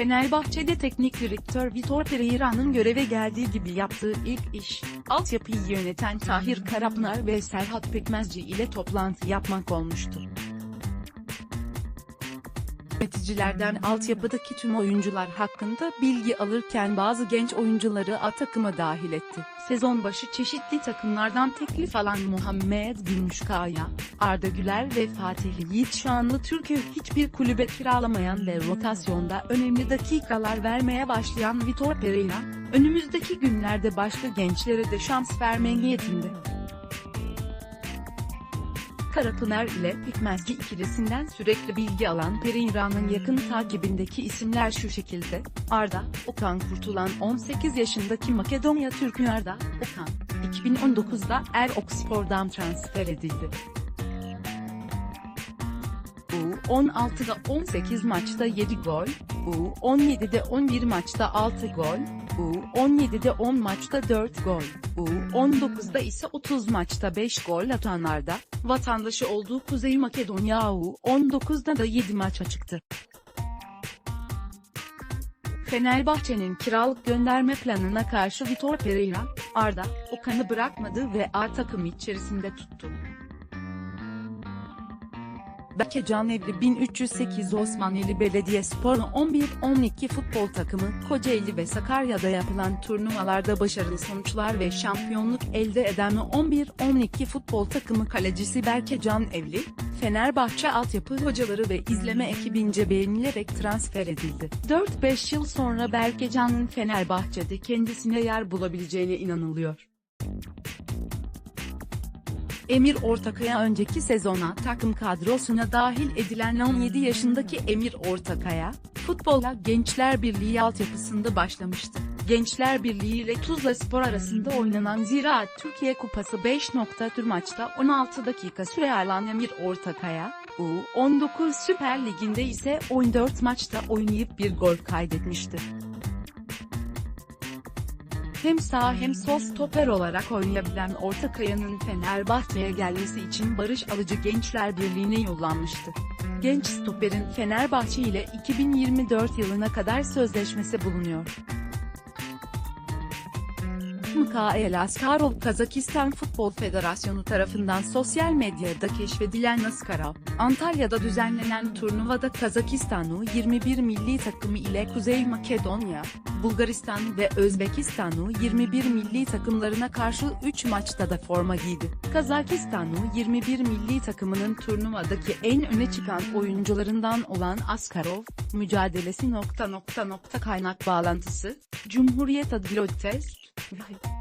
Fenerbahçe'de teknik direktör Vitor Pereira'nın göreve geldiği gibi yaptığı ilk iş, altyapıyı yöneten Tahir Karapınar ve Serhat Pekmezci ile toplantı yapmak olmuştu. Yöneticilerden altyapıdaki tüm oyuncular hakkında bilgi alırken bazı genç oyuncuları A takıma dahil etti. Sezon başı çeşitli takımlardan teklif alan Muhammed Gümüşkaya, Arda Güler ve Fatih Yiğit Şanlı Türkiye hiçbir kulübe kiralamayan ve rotasyonda önemli dakikalar vermeye başlayan Vitor Pereira, önümüzdeki günlerde başka gençlere de şans verme niyetinde. Karapınar ile Pekmezci ikilisinden sürekli bilgi alan Pereira'nın yakın takibindeki isimler şu şekilde, Arda, Okan Kurtulan 18 yaşındaki Makedonya Türk'ü Arda, Okan, 2019'da Er Oxford'dan transfer edildi. U16'da 18 maçta 7 gol, U17'de 11 maçta 6 gol, U17'de 10 maçta 4 gol, U19'da ise 30 maçta 5 gol atan Arda, vatandaşı olduğu Kuzey Makedonya U19'da da 7 maça çıktı. Fenerbahçe'nin kiralık gönderme planına karşı Vitor Pereira, Arda, Okan'ı bırakmadı ve A takımı içerisinde tuttu. Berke Canevli 1308 Osmanlı Belediyespor 11-12 futbol takımı Kocaeli ve Sakarya'da yapılan turnuvalarda başarılı sonuçlar ve şampiyonluk elde eden 11-12 futbol takımı kalecisi Berke Canevli, Fenerbahçe altyapı hocaları ve izleme ekibince beğenilerek transfer edildi. 4-5 yıl sonra Berke Can'ın Fenerbahçe'de kendisine yer bulabileceğine inanılıyor. Emir Ortakaya önceki sezona takım kadrosuna dahil edilen 17 yaşındaki Emir Ortakaya, futbola Gençler Birliği altyapısında başlamıştı. Gençler Birliği ile Tuzla Spor arasında oynanan Ziraat Türkiye Kupası 5. tur maçta 16 dakika süre alan Emir Ortakaya, U19 Süper Ligi'nde ise 14 maçta oynayıp bir gol kaydetmişti. Hem sağ hem sol stoper olarak oynayabilen Ortakaya'nın Fenerbahçe'ye gelmesi için Barış Alıcı Gençler Birliği'ne yollanmıştı. Genç stoperin Fenerbahçe ile 2024 yılına kadar sözleşmesi bulunuyor. Mikael Askarov Kazakistan Futbol Federasyonu tarafından sosyal medyada keşfedilen Askarov, Antalya'da düzenlenen turnuvada Kazakistan'ı 21 milli takımı ile Kuzey Makedonya, Bulgaristan ve Özbekistan'ı 21 milli takımlarına karşı 3 maçta da forma giydi. Kazakistan'ı 21 milli takımının turnuvadaki en öne çıkan oyuncularından olan Askarov, mücadelesi nokta nokta nokta kaynak bağlantısı, Cumhuriyet Adilotest, Marie.